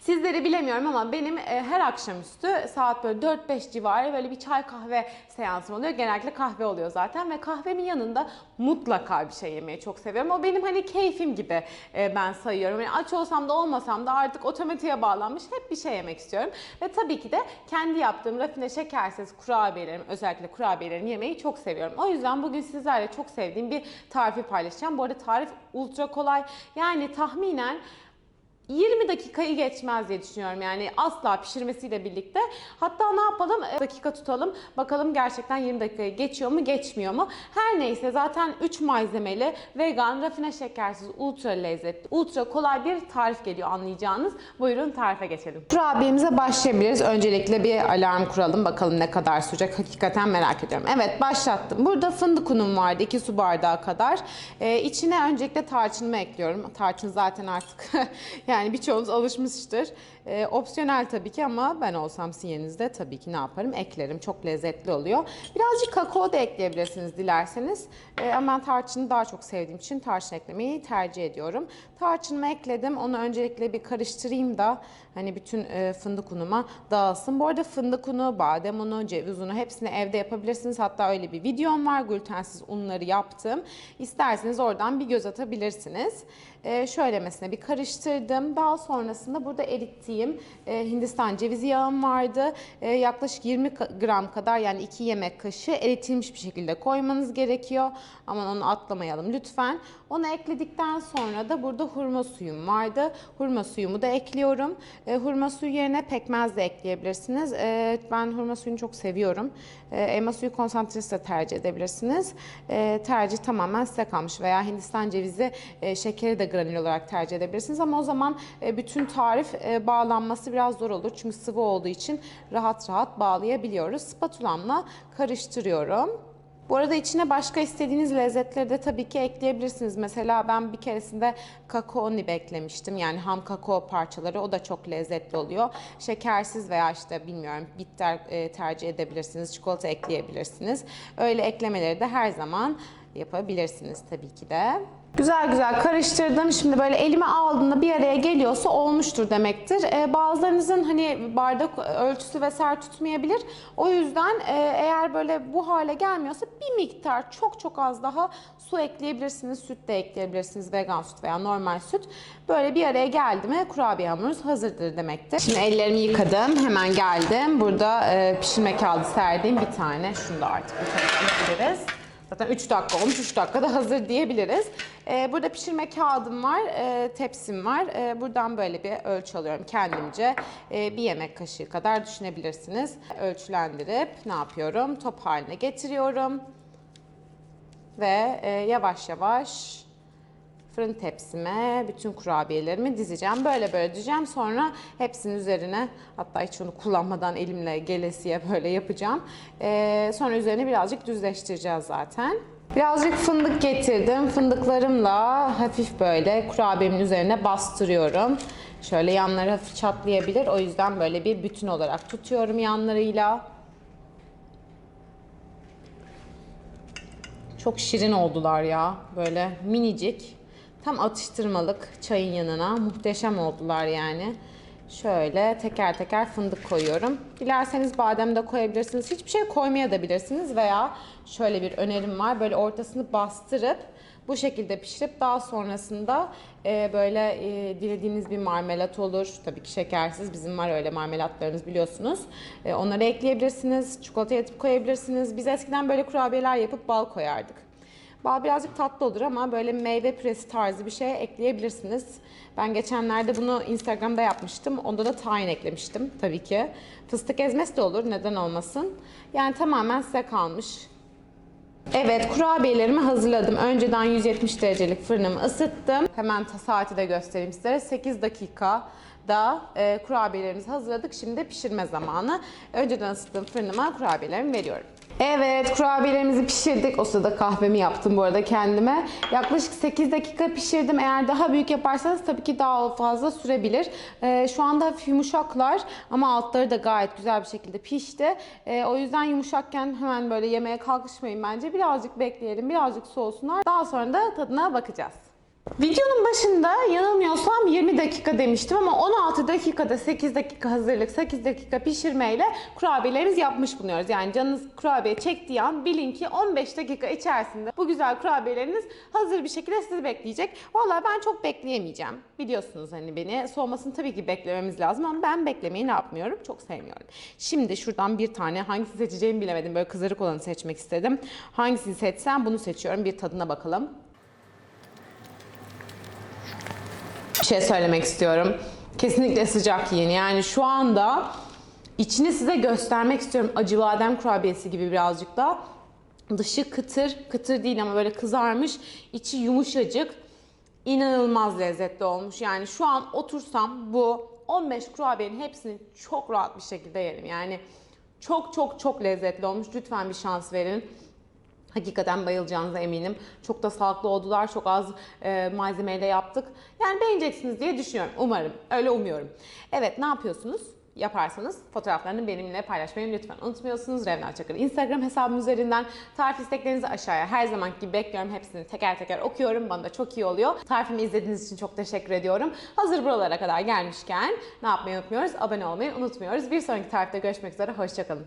Sizleri bilemiyorum ama benim e, her akşamüstü saat böyle 4-5 civarı böyle bir çay kahve seansım oluyor. Genellikle kahve oluyor zaten ve kahvemin yanında mutlaka bir şey yemeyi çok seviyorum. O benim hani keyfim gibi e, ben sayıyorum. Yani aç olsam da olmasam da artık otomatiğe bağlanmış hep bir şey yemek istiyorum. Ve tabii ki de kendi yaptığım rafine şekersiz kurabiyelerimi özellikle kurabiyelerimi yemeyi çok seviyorum. O yüzden bugün sizlerle çok sevdiğim bir tarifi paylaşacağım. Bu arada tarif ultra kolay. Yani tahminen 20 dakikayı geçmez diye düşünüyorum yani asla pişirmesiyle birlikte. Hatta ne yapalım? E, dakika tutalım. Bakalım gerçekten 20 dakikayı geçiyor mu, geçmiyor mu? Her neyse zaten 3 malzemeli, vegan, rafine şekersiz, ultra lezzetli, ultra kolay bir tarif geliyor anlayacağınız. Buyurun tarife geçelim. Kurabiyemize başlayabiliriz. Öncelikle bir alarm kuralım. Bakalım ne kadar sürecek. Hakikaten merak ediyorum. Evet başlattım. Burada fındık unum vardı. 2 su bardağı kadar. Ee, içine öncelikle tarçınımı ekliyorum. Tarçın zaten artık yani birçoğunuz alışmıştır. Ee, opsiyonel tabii ki ama ben olsam sizin yerinizde tabii ki ne yaparım? Eklerim. Çok lezzetli oluyor. Birazcık kakao da ekleyebilirsiniz dilerseniz. Ee, ama ben tarçını daha çok sevdiğim için tarçın eklemeyi tercih ediyorum. Tarçınımı ekledim. Onu öncelikle bir karıştırayım da hani bütün e, fındık unuma dağılsın. Bu arada fındık unu, badem unu, ceviz unu hepsini evde yapabilirsiniz. Hatta öyle bir videom var. Glutensiz unları yaptım. İsterseniz oradan bir göz atabilirsiniz. Ee, şöyle mesela bir karıştırdım. Daha sonrasında burada erittiğim e, Hindistan cevizi yağım vardı. E, yaklaşık 20 ka- gram kadar yani 2 yemek kaşığı eritilmiş bir şekilde koymanız gerekiyor. Aman onu atlamayalım lütfen. Onu ekledikten sonra da burada hurma suyum vardı. Hurma suyumu da ekliyorum. E, hurma suyu yerine pekmez de ekleyebilirsiniz. E, ben hurma suyunu çok seviyorum. E, elma suyu konsantresi de tercih edebilirsiniz. E, tercih tamamen size kalmış veya Hindistan cevizi e, şekeri de granül olarak tercih edebilirsiniz ama o zaman e, bütün tarif e, bağlanması biraz zor olur. Çünkü sıvı olduğu için rahat rahat bağlayabiliyoruz. Spatulamla karıştırıyorum. Bu arada içine başka istediğiniz lezzetleri de tabii ki ekleyebilirsiniz. Mesela ben bir keresinde kakao nib eklemiştim. Yani ham kakao parçaları. O da çok lezzetli oluyor. Şekersiz veya işte bilmiyorum bitter e, tercih edebilirsiniz. Çikolata ekleyebilirsiniz. Öyle eklemeleri de her zaman yapabilirsiniz tabii ki de. Güzel güzel karıştırdım. Şimdi böyle elime aldığında bir araya geliyorsa olmuştur demektir. Ee, bazılarınızın hani bardak ölçüsü vesaire tutmayabilir. O yüzden e, eğer böyle bu hale gelmiyorsa bir miktar çok çok az daha su ekleyebilirsiniz. Süt de ekleyebilirsiniz. Vegan süt veya normal süt. Böyle bir araya geldi mi kurabiye hamurunuz hazırdır demektir. Şimdi ellerimi yıkadım. Hemen geldim. Burada e, pişirme kağıdı serdiğim bir tane. Şunu da artık bu tarafa alabiliriz. Zaten 3 dakika olmuş, 3 dakikada hazır diyebiliriz. Ee, burada pişirme kağıdım var, e, tepsim var. Ee, buradan böyle bir ölçü alıyorum kendimce. Ee, bir yemek kaşığı kadar düşünebilirsiniz. Ölçülendirip ne yapıyorum? Top haline getiriyorum. Ve e, yavaş yavaş fırın tepsime bütün kurabiyelerimi dizeceğim. Böyle böyle dizeceğim. Sonra hepsinin üzerine hatta hiç onu kullanmadan elimle gelesiye böyle yapacağım. Ee, sonra üzerine birazcık düzleştireceğiz zaten. Birazcık fındık getirdim. Fındıklarımla hafif böyle kurabiyemin üzerine bastırıyorum. Şöyle yanları hafif çatlayabilir. O yüzden böyle bir bütün olarak tutuyorum yanlarıyla. Çok şirin oldular ya. Böyle minicik. Tam atıştırmalık çayın yanına. Muhteşem oldular yani. Şöyle teker teker fındık koyuyorum. Dilerseniz badem de koyabilirsiniz. Hiçbir şey koymaya da bilirsiniz veya şöyle bir önerim var. Böyle ortasını bastırıp bu şekilde pişirip daha sonrasında e, böyle e, dilediğiniz bir marmelat olur. Tabii ki şekersiz. Bizim var öyle marmelatlarımız biliyorsunuz. E, onları ekleyebilirsiniz. Çikolata yatıp koyabilirsiniz. Biz eskiden böyle kurabiyeler yapıp bal koyardık. Bal birazcık tatlı olur ama böyle meyve püresi tarzı bir şey ekleyebilirsiniz. Ben geçenlerde bunu Instagram'da yapmıştım. Onda da tahin eklemiştim tabii ki. Fıstık ezmesi de olur neden olmasın. Yani tamamen size kalmış. Evet kurabiyelerimi hazırladım. Önceden 170 derecelik fırınımı ısıttım. Hemen saati de göstereyim sizlere. 8 dakika da e, kurabiyelerimizi hazırladık. Şimdi pişirme zamanı. Önceden ısıttığım fırınıma kurabiyelerimi veriyorum. Evet kurabiyelerimizi pişirdik. O sırada kahvemi yaptım bu arada kendime. Yaklaşık 8 dakika pişirdim. Eğer daha büyük yaparsanız tabii ki daha fazla sürebilir. Ee, şu anda hafif yumuşaklar ama altları da gayet güzel bir şekilde pişti. Ee, o yüzden yumuşakken hemen böyle yemeğe kalkışmayın bence. Birazcık bekleyelim, birazcık soğusunlar. Daha sonra da tadına bakacağız. Videonun başında yanılmıyorsam 20 dakika demiştim ama 16 dakikada 8 dakika hazırlık, 8 dakika pişirmeyle kurabiyelerimizi yapmış bulunuyoruz. Yani canınız kurabiye çektiği an bilin ki 15 dakika içerisinde bu güzel kurabiyeleriniz hazır bir şekilde sizi bekleyecek. Vallahi ben çok bekleyemeyeceğim. Biliyorsunuz hani beni. Soğumasını tabii ki beklememiz lazım ama ben beklemeyi ne yapmıyorum? Çok sevmiyorum. Şimdi şuradan bir tane hangisini seçeceğimi bilemedim. Böyle kızarık olanı seçmek istedim. Hangisini seçsem bunu seçiyorum. Bir tadına bakalım. bir şey söylemek istiyorum. Kesinlikle sıcak yiyin. Yani şu anda içini size göstermek istiyorum. Acı badem kurabiyesi gibi birazcık da. Dışı kıtır, kıtır değil ama böyle kızarmış. içi yumuşacık. İnanılmaz lezzetli olmuş. Yani şu an otursam bu 15 kurabiyenin hepsini çok rahat bir şekilde yerim. Yani çok çok çok lezzetli olmuş. Lütfen bir şans verin. Hakikaten bayılacağınıza eminim. Çok da sağlıklı oldular. Çok az e, malzemeyle yaptık. Yani beğeneceksiniz diye düşünüyorum. Umarım. Öyle umuyorum. Evet ne yapıyorsunuz? Yaparsanız fotoğraflarını benimle paylaşmayı lütfen unutmuyorsunuz. Revna Çakır Instagram hesabım üzerinden. Tarif isteklerinizi aşağıya her zaman gibi bekliyorum. Hepsini teker teker okuyorum. Bana da çok iyi oluyor. Tarifimi izlediğiniz için çok teşekkür ediyorum. Hazır buralara kadar gelmişken ne yapmayı unutmuyoruz? Abone olmayı unutmuyoruz. Bir sonraki tarifte görüşmek üzere. Hoşçakalın.